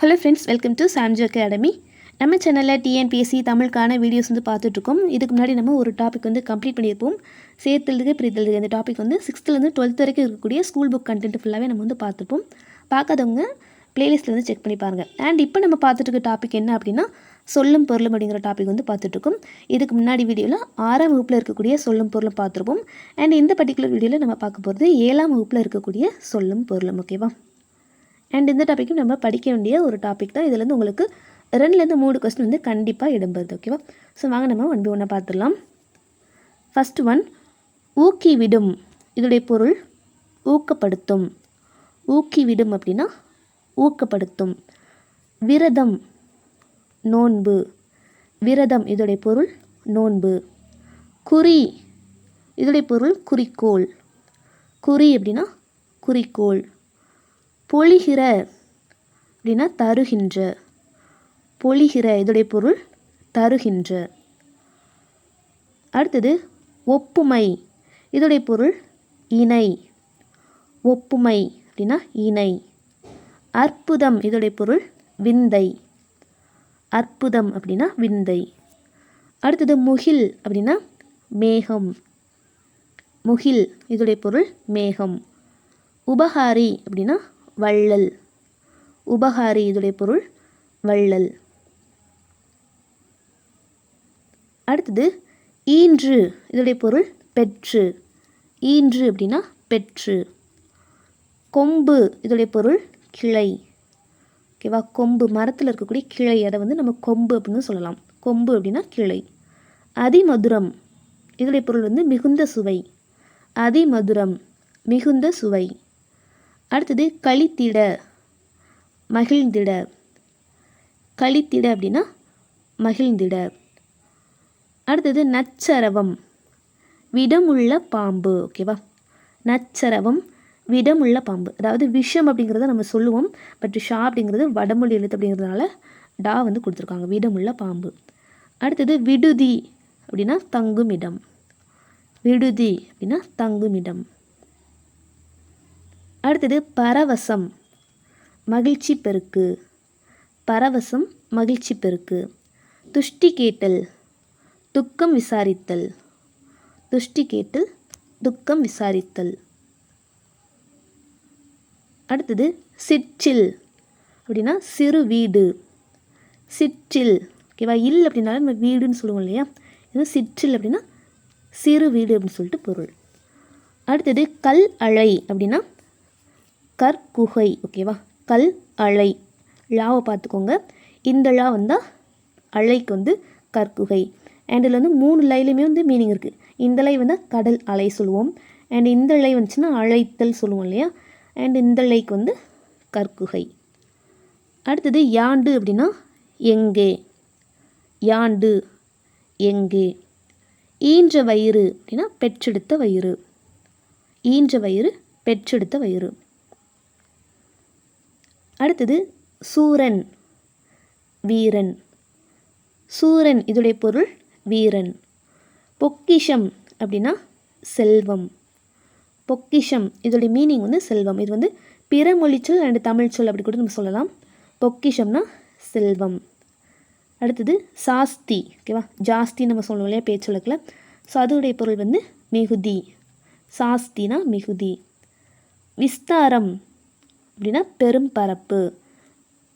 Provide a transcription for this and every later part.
Hello friends welcome to Samjo academy நம்ம சேனலில் TNPSC தமிழுக்கான videos வந்து பார்த்துட்ருக்கோம். இதுக்கு முன்னாடி நம்ம ஒரு டாபிக் வந்து கம்ப்ளீட் பண்ணியிருப்போம். சேர்த்தெழுதுக பிரித்தெழுதுக. இந்த டாபிக் வந்து சிக்ஸ்த்துலேருந்து டுவெல்த் வரைக்கும் இருக்கக்கூடிய ஸ்கூல் புக் கண்டென்ட் ஃபுல்லாகவே நம்ம வந்து பார்த்துருப்போம். பார்க்காதவங்க பிளேலிஸ்ட்டில் வந்து செக் பண்ணி பாருங்கள் அண்ட் இப்போ நம்ம பார்த்துட்டு டாபிக் என்ன அப்படின்னா சொல்லும் பொருளும் அப்படிங்கிற டாபிக் வந்து பார்த்துட்ருக்கோம். இதுக்கு முன்னாடி வீடியோவில் ஆறாம் வகுப்பில் இருக்கக்கூடிய சொல்லும் பொருளும் பார்த்துருப்போம். அண்ட் இந்த பர்டிகுலர் வீடியோவில் நம்ம பார்க்க போகிறது ஏழாம் வகுப்பில் இருக்கக்கூடிய சொல்லும் பொருளும் ஓகேவா அண்ட் இந்த டாப்பிக்கும் நம்ம படிக்க வேண்டிய ஒரு டாபிக் தான். இதுலேருந்து உங்களுக்கு ரெண்டுலேருந்து மூணு கொஸ்டின் வந்து கண்டிப்பாக இடம்பெறுது ஓகேவா ஸோ வாங்க நம்ம ஒன் பை ஒன்றா பார்த்துடலாம். ஃபஸ்ட் ஒன் ஊக்கிவிடும். இதோடைய பொருள் ஊக்கப்படுத்தும். ஊக்கிவிடும் அப்படின்னா ஊக்கப்படுத்தும். விரதம் நோன்பு. விரதம் இதோடைய பொருள் நோன்பு. குறி இதோடைய பொருள் குறிக்கோள். குறி அப்படின்னா குறிக்கோள். பொழிகிற அப்படின்னா தருகின்ற. பொழிகிற இதோடைய பொருள் தருகின்ற. அடுத்தது ஒப்புமை இதோடைய பொருள் இணை. ஒப்புமை அப்படின்னா இணை. அற்புதம் இதோடைய பொருள் விந்தை. அற்புதம் அப்படின்னா விந்தை. அடுத்தது முகில் அப்படின்னா மேகம். முகில் இதோடைய பொருள் மேகம். உபகாரி அப்படின்னா வள்ளல். உபகாரி இதோடைய பொருள் வள்ளல். அடுத்தது ஈன்று இதோடைய பொருள் பெற்று. ஈன்று அப்படின்னா பெற்று. கொம்பு இதோடைய பொருள் கிளை. ஓகேவா கொம்பு மரத்தில் இருக்கக்கூடிய கிளை. அதை வந்து நம்ம கொம்பு அப்படின்னு சொல்லலாம். கொம்பு அப்படின்னா கிளை. அதிமதுரம் இதோடைய பொருள் வந்து மிகுந்த சுவை. அதிமதுரம் மிகுந்த சுவை. அடுத்தது கழித்திட மகிழ்ந்திட. கழித்திட அப்படின்னா மகிழ்ந்திட. அடுத்தது நச்சரவம் விடமுள்ள பாம்பு ஓகேவா நச்சரவம் விடமுள்ள பாம்பு. அதாவது விஷம் அப்படிங்கிறத நம்ம சொல்லுவோம் பட் ஷா அப்படிங்கிறது வடமொழி எழுத்து அப்படிங்கிறதுனால டா வந்து கொடுத்துருக்காங்க விடமுள்ள பாம்பு. அடுத்தது விடுதி அப்படின்னா தங்குமிடம். விடுதி அப்படின்னா தங்குமிடம். அடுத்தது பரவசம். மகிழ்ச்சி பெருக்கு. பரவசம் மகிழ்ச்சி பெருக்கு. துஷ்டி கேட்டல் துக்கம் விசாரித்தல். துஷ்டி கேட்டல் துக்கம் விசாரித்தல். அடுத்தது சிற்றில் அப்படின்னா சிறு வீடு. சிற்றில். ஓகேவா இல் அப்படின்னாலும் நம்ம வீடுன்னு சொல்லுவோம் இல்லையா? இது சிற்றில் அப்படின்னா சிறு வீடு அப்படின்னு சொல்லிட்டு பொருள். அடுத்தது கல் அழை அப்படின்னா கற்குகை ஓகேவா கல் அலை. லாவை பார்த்துக்கோங்க. இந்த லா வந்தால் அலைக்கு வந்து கற்குகை. அண்ட் இதில் வந்து மூணு லைலையுமே வந்து மீனிங் இருக்குது இந்த லை வந்து கடல் அலை சொல்லுவோம். அண்ட் இந்த லை வந்துச்சுன்னா அழைத்தல் சொல்லுவோம் இல்லையா? அண்ட் இந்த லைக்கு வந்து கற்குகை. அடுத்தது யாண்டு அப்படின்னா எங்கே? யாண்டு எங்கே? ஈன்ற வயிறு அப்படின்னா பெற்றெடுத்த வயிறு. ஈன்ற வயிறு பெற்றெடுத்த வயிறு. அடுத்தது சூரன் வீரன். சூரன் இதோடைய பொருள் வீரன். பொக்கிஷம் அப்படின்னா செல்வம். பொக்கிஷம் இதோடைய மீனிங் வந்து செல்வம். இது வந்து பிற மொழிச்சொல் அண்டு தமிழ் சொல் அப்படி கூட நம்ம சொல்லலாம். பொக்கிஷம்னா செல்வம். அடுத்தது சாஸ்தி ஓகேவா ஜாஸ்தி நம்ம சொல்லணும் இல்லையா பேச்சொலக்கில். ஸோ அதோடைய பொருள் வந்து மிகுதி. சாஸ்தினா மிகுதி. விஸ்தாரம் அப்படின்னா பெரும் பரப்பு.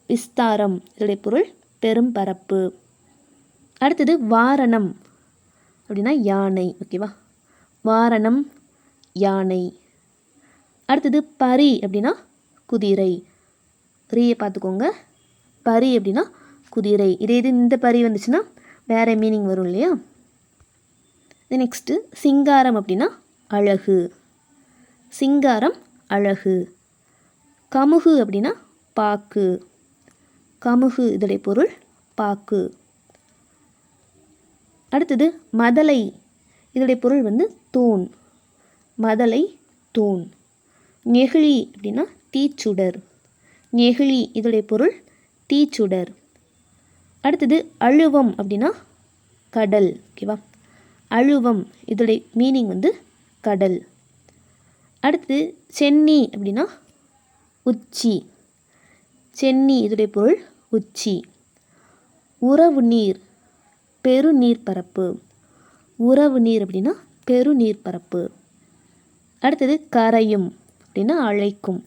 விஸ்தாரம் இதனுடைய பொருள் பெரும் பரப்பு. அடுத்தது வாரணம் அப்படின்னா யானை ஓகேவா வாரணம் யானை. அடுத்தது பரி அப்படின்னா குதிரை. ரீயை பார்த்துக்கோங்க. பரி அப்படின்னா குதிரை. இதே இது இந்த பரி வந்துச்சுன்னா வேறு மீனிங் வரும் இல்லையா? நெக்ஸ்ட்டு சிங்காரம் அப்படின்னா அழகு. சிங்காரம் அழகு. கமுகு அப்படின்னா பாக்கு. கமுகு இதோடைய பொருள் பாக்கு. அடுத்தது மதலை. இதோடைய பொருள் வந்து தூண். மதலை தூண். நெகிழி அப்படின்னா தீச்சுடர். நெகிழி இதோடைய பொருள் தீச்சுடர். அடுத்தது அழுவம் அப்படின்னா கடல் ஓகேவா? அழுவம் இதோடைய மீனிங் வந்து கடல். அடுத்தது சென்னி அப்படின்னா உச்சி. சென்னி இதோடைய பொருள் உச்சி. உறவு நீர் பெரு பெருநீர்ப்பரப்பு உறவு நீர் அப்படின்னா பெருநீர்ப்பரப்பு அடுத்தது கரையும் அப்படின்னா அழைக்கும்.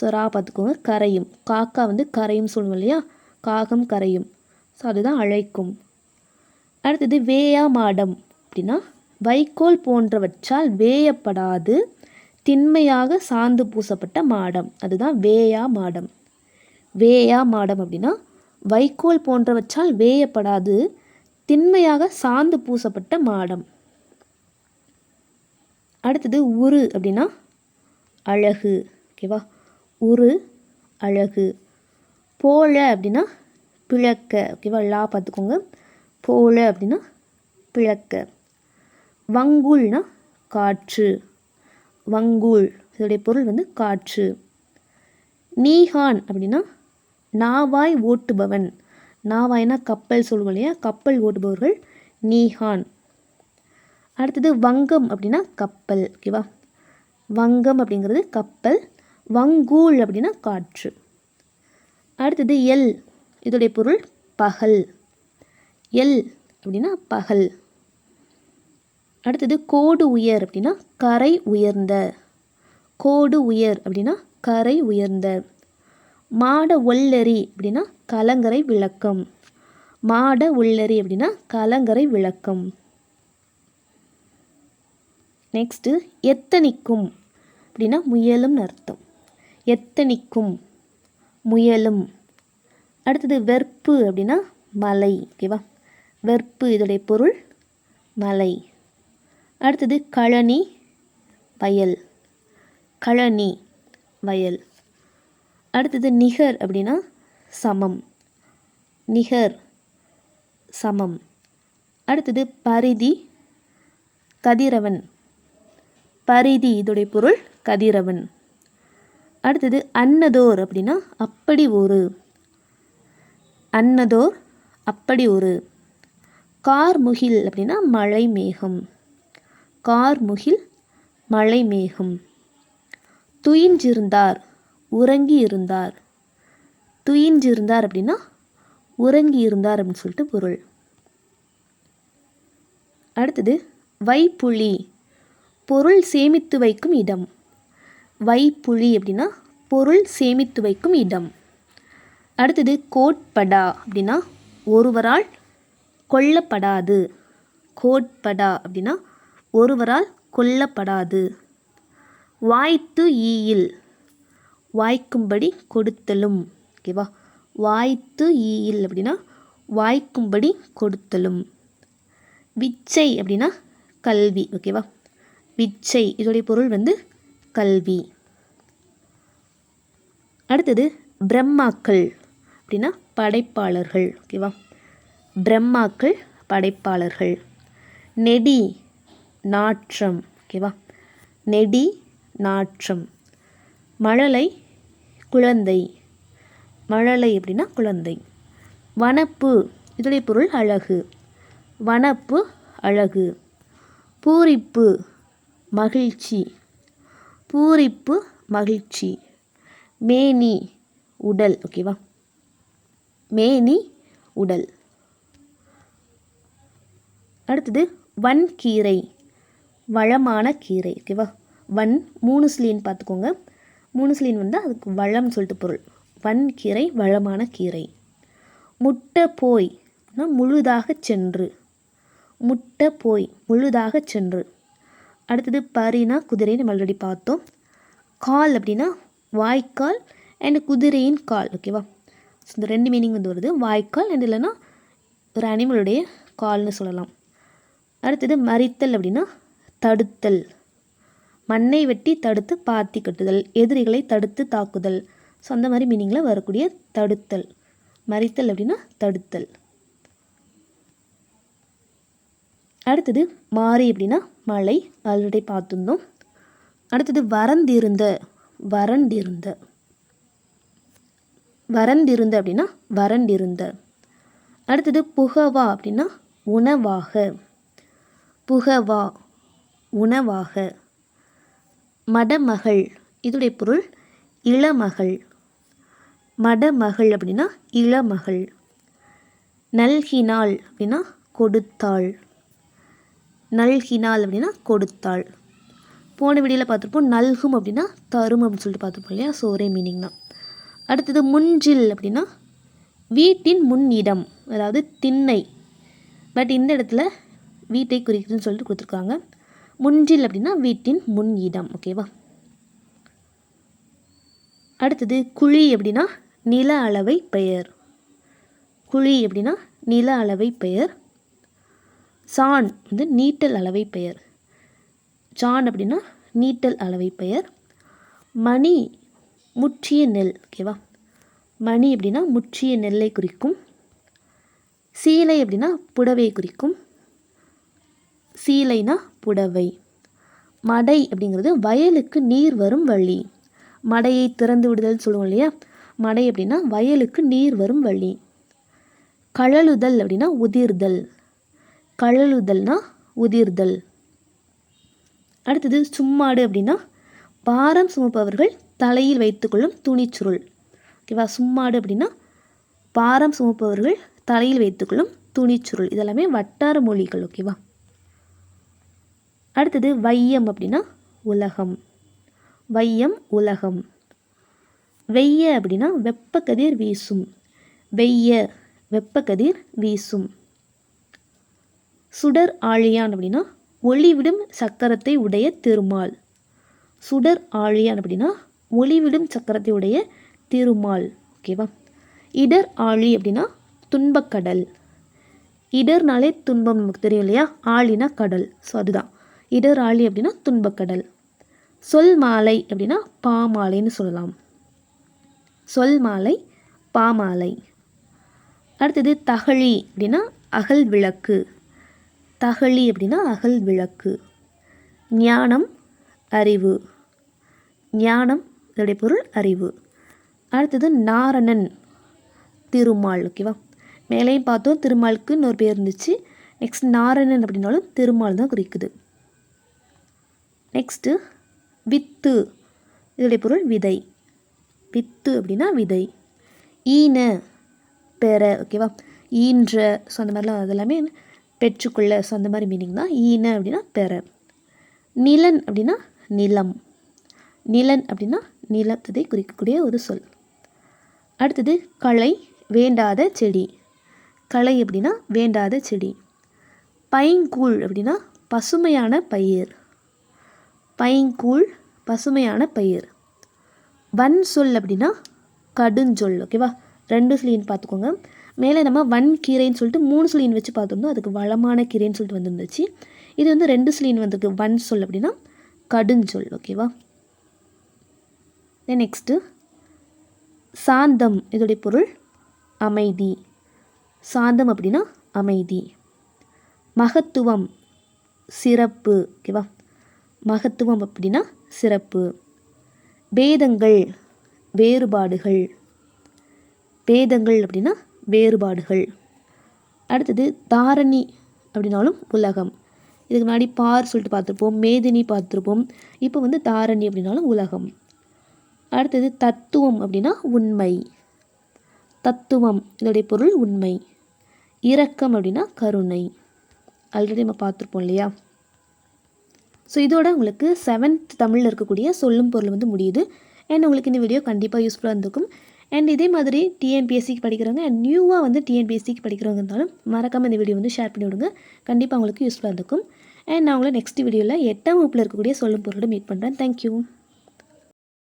ஸோ ரா பார்த்துக்கோங்க கரையும். காக்கா வந்து கரையும் சொல்லுவோம் இல்லையா? காகம் கரையும். ஸோ அதுதான் அழைக்கும். அடுத்தது வேயா மாடம் அப்படின்னா வைக்கோல் போன்றவற்றால் வேயப்படாது. திண்மையாக சாந்து பூசப்பட்ட மாடம். அதுதான் வேயா மாடம். வேயா மாடம் அப்படின்னா வைக்கோல் போன்றவற்றால் வேயப்படாது திண்மையாக சாந்து பூசப்பட்ட மாடம். அடுத்தது உரு அப்படின்னா அழகு. ஓகேவா உரு அழகு. போல அப்படின்னா பிழக்க ஓகேவா லா பார்த்துக்கோங்க. போல அப்படின்னா பிழக்க வங்குல்னா காற்று. வங்கூல் இதோடைய பொருள் வந்து காற்று. நீஹான் அப்படின்னா நாவாய் ஓட்டுபவன். நாவாய்னா கப்பல் சொல்லுவோம் இல்லையா? கப்பல் ஓட்டுபவர்கள் நீஹான். அடுத்தது வங்கம் அப்படின்னா கப்பல் ஓகேவா வங்கம் அப்படிங்கிறது கப்பல் வங்கூல் அப்படின்னா காற்று. அடுத்தது எல் இதோடைய பொருள் பகல். எல் அப்படின்னா பகல். அடுத்தது கோடு உயர் அப்படின்னா கரை உயர்ந்த. கோடு உயர் அப்படின்னா கரை உயர்ந்த. மாட ஒல்லரி அப்படின்னா கலங்கரை விளக்கம். மாட உள்ளரி அப்படின்னா கலங்கரை விளக்கம். நெக்ஸ்ட்டு எத்தனிக்கும் அப்படின்னா முயலும்னு அர்த்தம். எத்தனிக்கும் முயலும். அடுத்தது வெற்பு அப்படின்னா மலை ஓகேவா வெற்பு இதோடைய பொருள் மலை. அடுத்தது கழனி வயல். கழனி வயல். அடுத்தது நிகர் அப்படின்னா சமம். நிகர் சமம். அடுத்தது பரிதி கதிரவன். பரிதி இதோடைய பொருள் கதிரவன். அடுத்தது அன்னதோர் அப்படின்னா அப்படி ஒரு. அன்னதோர் அப்படி ஒரு. கார்முகில் அப்படின்னா மழை மேகம் கார்முகில் மழை மேகம். துயின்றிருந்தார் உறங்கி இருந்தார் துயின்றிருந்தார் அப்படின்னா உறங்கி இருந்தார் அப்படின்னு சொல்லிட்டு பொருள். அடுத்தது வைப்புலி பொருள் சேமித்து வைக்கும் இடம். வைப்புலி அப்படின்னா பொருள் சேமித்து வைக்கும் இடம். அடுத்தது கோட்படா அப்படின்னா ஒருவரால் கொல்லப்படாது. கோட்படா அப்படின்னா ஒருவரால் கொல்லப்படாது. வாய்த்து ஈயில். வாய்க்கும்படி கொடுத்தலும். ஓகேவா வாய்த்து ஈயில் அப்படின்னா வாய்க்கும்படி கொடுத்தலும். விச்சை அப்படின்னா கல்வி. ஓகேவா விச்சை. இதோடைய பொருள் வந்து கல்வி. அடுத்தது பிரம்மாக்கள் அப்படின்னா படைப்பாளர்கள். ஓகேவா பிரம்மாக்கள் படைப்பாளர்கள். நெடி. நாற்றம். ஓகேவா நெடி நாற்றம். மழலை குழந்தை. மழலை அப்படின்னா குழந்தை. வனப்பு இதோடைய பொருள் அழகு. வனப்பு அழகு. பூரிப்பு மகிழ்ச்சி. பூரிப்பு மகிழ்ச்சி. மேனி உடல். ஓகேவா மேனி உடல். அடுத்தது வன்கீரை. வளமான கீரை ஓகேவா வன் மூணு ஸ்லீன் பார்த்துக்கோங்க. மூணு ஸ்லீன் வந்து அதுக்கு வளம்னு சொல்லிட்டு பொருள். வன் கீரை வளமான கீரை. முட்டை போய் முழுதாக சென்று. முட்டை போய் முழுதாக சென்று. அடுத்தது பரினா குதிரை நம்ம ஆல்ரெடி பார்த்தோம். கால் அப்படின்னா வாய்க்கால் அண்ட் குதிரையின் கால் ஓகேவா ஸோ இந்த ரெண்டு மீனிங் வந்து வருது. வாய்க்கால் அண்ட் இல்லைன்னா ஒரு அனிமலுடைய கால்னு சொல்லலாம். அடுத்தது மறித்தல் அப்படின்னா தடுத்தல். மண்ணை வெட்டி தடுத்து பாத்தி கட்டுதல் எதிரிகளை தடுத்து தாக்குதல். ஸோ அந்த மாதிரி மீனிங்கில் வரக்கூடிய தடுத்தல். மறித்தல் அப்படின்னா தடுத்தல். அடுத்தது மாறி அப்படின்னா மழை ஆல்ரெடி பார்த்துருந்தோம். அடுத்தது வறந்திருந்த வறண்டிருந்த. வறண்டிருந்த அப்படின்னா வறண்டிருந்த. அடுத்தது புகவா அப்படின்னா உணவாக. புகவா. உணவாக. மடமகள் இதோடைய பொருள் இளமகள். மடமகள் அப்படின்னா இளமகள். நல்கினாள் அப்படின்னா கொடுத்தாள். நல்கினாள் அப்படின்னா கொடுத்தாள். போன வீடியோவில் பார்த்துருப்போம் நல்கும் அப்படின்னா தரும் அப்படின்னு சொல்லிட்டு பார்த்துருப்போம் இல்லையா? ஸோ ஒரே மீனிங் தான். அடுத்தது முஞ்சில் அப்படின்னா வீட்டின் முன் இடம் அதாவது திண்ணை. பட் இந்த இடத்துல வீட்டை குறிக்குதுன்னு சொல்லிட்டு கொடுத்துருக்காங்க. முன்றில் அப்படின்னா வீட்டின் முன் இடம் ஓகேவா அடுத்தது குழி அப்படின்னா நில அளவை பெயர். குழி அப்படின்னா நில அளவை பெயர். சான் வந்து நீட்டல் அளவை பெயர். சான் அப்படின்னா நீட்டல் அளவை பெயர். மணி முற்றிய நெல் ஓகேவா மணி அப்படின்னா முற்றிய நெல்லை குறிக்கும். சீலை அப்படின்னா புடவை குறிக்கும். சீலைனா புடவை. மடை அப்படிங்கிறது வயலுக்கு நீர் வரும் வழி. மடையை திறந்து விடுதல் சொல்லுவோம் இல்லையா? மடை அப்படின்னா வயலுக்கு நீர் வரும் வழி. கழலுதல் அப்படின்னா உதிர்தல். கழலுதல்னா உதிர்தல். அடுத்தது சும்மாடு அப்படின்னா பாரம் சுமப்பவர்கள் தலையில் வைத்துக்கொள்ளும் துணிச்சுருள். ஓகேவா சும்மாடு அப்படின்னா பாரம் சுமப்பவர்கள் தலையில் வைத்துக்கொள்ளும் துணிச்சுருள். இதெல்லாமே வட்டார மொழிகள் ஓகேவா அடுத்தது வையம் அப்படின்னா உலகம். வையம் உலகம். வெய்ய அப்படின்னா வெப்பக்கதிர் வீசும். வெய்ய வெப்பக்கதிர் வீசும். சுடர் ஆழியான் அப்படின்னா ஒளிவிடும் சக்கரத்தை உடைய திருமால். சுடர் ஆழியான் அப்படின்னா ஒளிவிடும் சக்கரத்தை உடைய திருமால். ஓகேவா இடர் ஆழி அப்படின்னா துன்பக்கடல். இடர்னாலே துன்பம் நமக்கு தெரியும் இல்லையா? ஆழினா கடல். ஸோ அதுதான். இடராளி அப்படின்னா துன்பக்கடல். சொல் மாலை அப்படின்னா பாமாலைன்னு சொல்லலாம். சொல் மாலை பாமாலை. அடுத்தது தகழி அப்படின்னா அகல் விளக்கு. தகழி அப்படின்னா அகல் விளக்கு. ஞானம் அறிவு. ஞானம் இதனுடைய பொருள் அறிவு. அடுத்தது நாரணன் திருமால் ஓகேவா மேலேயும் பார்த்தோம் திருமாலுக்கு இன்னொரு பேர் இருந்துச்சு. நெக்ஸ்ட் நாரணன் அப்படின்னாலும் திருமால் தான் குறிக்குது. நெக்ஸ்ட்டு வித்து. இதோடைய பொருள் விதை. வித்து அப்படின்னா விதை. ஈன பெற ஓகேவா ஈன்ற ஸோ அந்த மாதிரிலாம் அதெல்லாமே பெற்றுக்கொள்ள ஸோ அந்த மாதிரி மீனிங் தான். ஈன அப்படின்னா பெற. நிலன் அப்படின்னா நிலம். நிலன் அப்படின்னா நிலத்ததை குறிக்கக்கூடிய ஒரு சொல். அடுத்தது களை வேண்டாத செடி. களை அப்படின்னா வேண்டாத செடி. பைங்கூழ் அப்படின்னா பசுமையான பயிர். பைங்கூழ் பசுமையான பயிர். வன் சொல் அப்படின்னா கடுஞ்சொல் ஓகேவா ரெண்டு சொல்லின்னு பார்த்துக்கோங்க. மேலே நம்ம வன் கீரைன்னு சொல்லிட்டு மூணு சொல்லின் வச்சு பார்த்துருந்தோம். அதுக்கு வளமான கீரைன்னு சொல்லிட்டு வந்துருந்துச்சு. இது வந்து ரெண்டு சொல்லின் வந்திருக்கு. வன் சொல் அப்படின்னா கடுஞ்சொல் ஓகேவா தென் நெக்ஸ்ட்டு சாந்தம் இதோடைய பொருள் அமைதி. சாந்தம் அப்படின்னா அமைதி. மகத்துவம் சிறப்பு ஓகேவா மகத்துவம் அப்படின்னா சிறப்பு. பேதங்கள் வேறுபாடுகள். பேதங்கள் அப்படின்னா வேறுபாடுகள். அடுத்தது தாரணி அப்படின்னாலும் உலகம். இதுக்கு முன்னாடி பார் சொல்லிட்டு பார்த்துருப்போம் மேதினி பார்த்துருப்போம். இப்போ வந்து தாரணி அப்படின்னாலும் உலகம். அடுத்தது தத்துவம் அப்படின்னா உண்மை. தத்துவம் இதோடைய பொருள் உண்மை. இரக்கம் அப்படின்னா கருணை. ஆல்ரெடி நம்ம பார்த்துருப்போம் இல்லையா? ஸோ இதோட உங்களுக்கு செவன்த் தமிழில் இருக்கக்கூடிய சொல்லும் பொருள் வந்து முடியுது. அண்ட் உங்களுக்கு இந்த வீடியோ கண்டிப்பாக யூஸ்ஃபுல்லாக இருந்திருக்கும். அண்ட் இதே மாதிரி டிஎன்பிஎஸ்சிக்கு படிக்கிறவங்க அண்ட் நியூவாக வந்து டிஎன்பிஎஸ்சிக்கு படிக்கிறவங்க இருந்தாலும் மறக்காமல் இந்த வீடியோ வந்து ஷேர் பண்ணி விடுங்க. கண்டிப்பாக உங்களுக்கு யூஸ்ஃபுல்லாக இருக்கும் அண்ட் நான் உங்களை நெக்ஸ்ட் வீடியோவில் எட்டாம் வகுப்பில் இருக்கக்கூடிய சொல்லும் பொருளோட மீட் பண்ணுறேன் தேங்க்யூ